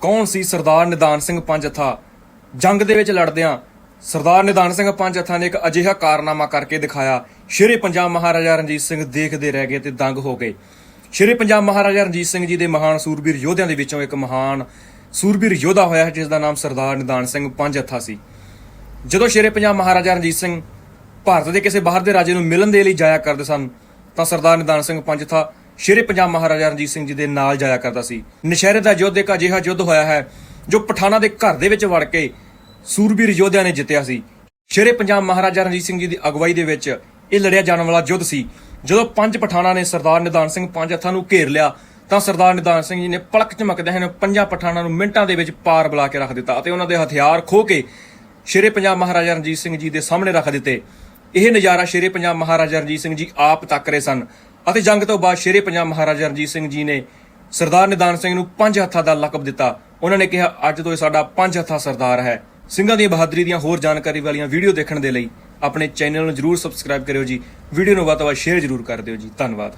ਕੌਣ ਸੀ ਸਰਦਾਰ ਨਿਦਾਨ ਸਿੰਘ ਪੰਜ ਪੰਜਥਾ ਜੰਗ ਦੇ ਵਿੱਚ ਲੜਦਿਆਂ ਸਰਦਾਰ ਨਿਦਾਨ ਸਿੰਘ ਪੰਜ ਪੰਜਥਾ ਨੇ ਇੱਕ ਅਜਿਹਾ ਕਾਰਨਾਮਾ ਕਰਕੇ ਦਿਖਾਇਆ। ਸ਼ੇਰੇ ਪੰਜਾਬ ਮਹਾਰਾਜਾ ਰਣਜੀਤ ਸਿੰਘ ਦੇਖਦੇ ਰਹਿ ਗਏ ਤੇ ਦੰਗ ਹੋ ਗਏ। ਸ਼ੇਰੇ ਪੰਜਾਬ ਮਹਾਰਾਜਾ ਰਣਜੀਤ ਸਿੰਘ ਜੀ ਦੇ ਮਹਾਨ ਸੂਰਬੀਰ ਯੋਧਿਆਂ ਦੇ ਵਿੱਚੋਂ ਇੱਕ ਮਹਾਨ ਸੂਰਬੀਰ ਯੋਧਾ ਹੋਇਆ ਹੈ, ਜਿਸ ਦਾ ਨਾਮ ਸਰਦਾਰ ਨਿਦਾਨ ਸਿੰਘ ਪੰਜ ਪੰਜਥਾ ਸੀ। ਜਦੋਂ ਸ਼ੇਰੇ ਪੰਜਾਬ ਮਹਾਰਾਜਾ ਰਣਜੀਤ ਸਿੰਘ ਭਾਰਤ ਦੇ ਕਿਸੇ ਬਾਹਰ ਦੇ ਰਾਜੇ ਨੂੰ ਮਿਲਣ ਦੇ ਲਈ ਜਾਇਆ ਕਰਦੇ ਸਨ ਤਾਂ ਸਰਦਾਰ ਨਿਦਾਨ ਸਿੰਘ ਪੰਜ ਪੰਜਥਾ ਸ਼ੇਰੇ ਪੰਜਾਬ ਮਹਾਰਾਜਾ ਰਣਜੀਤ ਸਿੰਘ ਜੀ ਦੇ ਨਾਲ ਜਾਇਆ ਕਰਦਾ ਸੀ। ਨਸ਼ਹਿਰੇ ਦਾ ਯੁੱਧ ਇੱਕ ਅਜਿਹਾ ਯੁੱਧ ਹੋਇਆ ਹੈ, ਜੋ ਪਠਾਨਾਂ ਦੇ ਘਰ ਦੇ ਵਿੱਚ ਵੜ ਕੇ ਸੂਰਬੀਰ ਯੋਧਿਆਂ ਨੇ ਜਿੱਤਿਆ ਸੀ। ਸ਼ੇਰੇ ਪੰਜਾਬ ਮਹਾਰਾਜਾ ਰਣਜੀਤ ਸਿੰਘ ਜੀ ਦੀ ਅਗਵਾਈ ਦੇ ਵਿੱਚ ਇਹ ਲੜਿਆ ਜਾਣ ਵਾਲਾ ਯੁੱਧ ਸੀ। ਜਦੋਂ ਪੰਜ ਪਠਾਨਾਂ ਨੇ ਸਰਦਾਰ ਨਿਦਾਨ ਸਿੰਘ ਪੰਜ ਹੱਥਾਂ ਨੂੰ ਘੇਰ ਲਿਆ, ਤਾਂ ਸਰਦਾਰ ਨਿਦਾਨ ਸਿੰਘ ਜੀ ਨੇ ਪਲਕ ਝਮਕਦੇ ਹਨ ਪੰਜਾਂ ਪਠਾਨਾਂ ਨੂੰ ਮਿੰਟਾਂ ਦੇ ਵਿੱਚ ਪਾਰ ਬੁਲਾ ਕੇ ਰੱਖ ਦਿੱਤਾ ਅਤੇ ਉਹਨਾਂ ਦੇ ਹਥਿਆਰ ਖੋਹ ਕੇ ਸ਼ੇਰੇ ਪੰਜਾਬ ਮਹਾਰਾਜਾ ਰਣਜੀਤ ਸਿੰਘ ਜੀ ਦੇ ਸਾਹਮਣੇ ਰੱਖ ਦਿੱਤੇ। ਇਹ ਨਜ਼ਾਰਾ ਸ਼ੇਰੇ ਪੰਜਾਬ ਮਹਾਰਾਜਾ ਰਣਜੀਤ ਸਿੰਘ ਜੀ ਆਪ ਤੱਕ ਰਹੇ ਸਨ। ਅਤੇ ਜੰਗ ਤੋਂ ਬਾਅਦ ਸ਼ੇਰੇ ਪੰਜਾਬ ਮਹਾਰਾਜਾ ਰਣਜੀਤ ਸਿੰਘ ਜੀ ਨੇ ਸਰਦਾਰ ਨਿਦਾਨ ਸਿੰਘ ਨੂੰ ਪੰਜ ਹੱਥਾਂ ਦਾ ਲਕਬ ਦਿੱਤਾ। ਉਹਨਾਂ ਨੇ ਕਿਹਾ, ਅੱਜ ਤੋਂ ਇਹ ਸਾਡਾ ਪੰਜ ਹੱਥਾਂ ਸਰਦਾਰ ਹੈ। ਸਿੰਘਾਂ ਦੀ ਬਹਾਦਰੀ ਦੀਆਂ ਹੋਰ ਜਾਣਕਾਰੀ ਵਾਲੀਆਂ ਵੀਡੀਓ ਦੇਖਣ ਦੇ ਲਈ ਆਪਣੇ ਚੈਨਲ ਨੂੰ ਜਰੂਰ ਸਬਸਕ੍ਰਾਈਬ ਕਰਿਓ ਜੀ। ਵੀਡੀਓ ਨੂੰ ਵੱਧ ਤੋਂ ਵੱਧ ਸ਼ੇਅਰ ਜਰੂਰ ਕਰ ਦਿਓ ਜੀ। ਧੰਨਵਾਦ।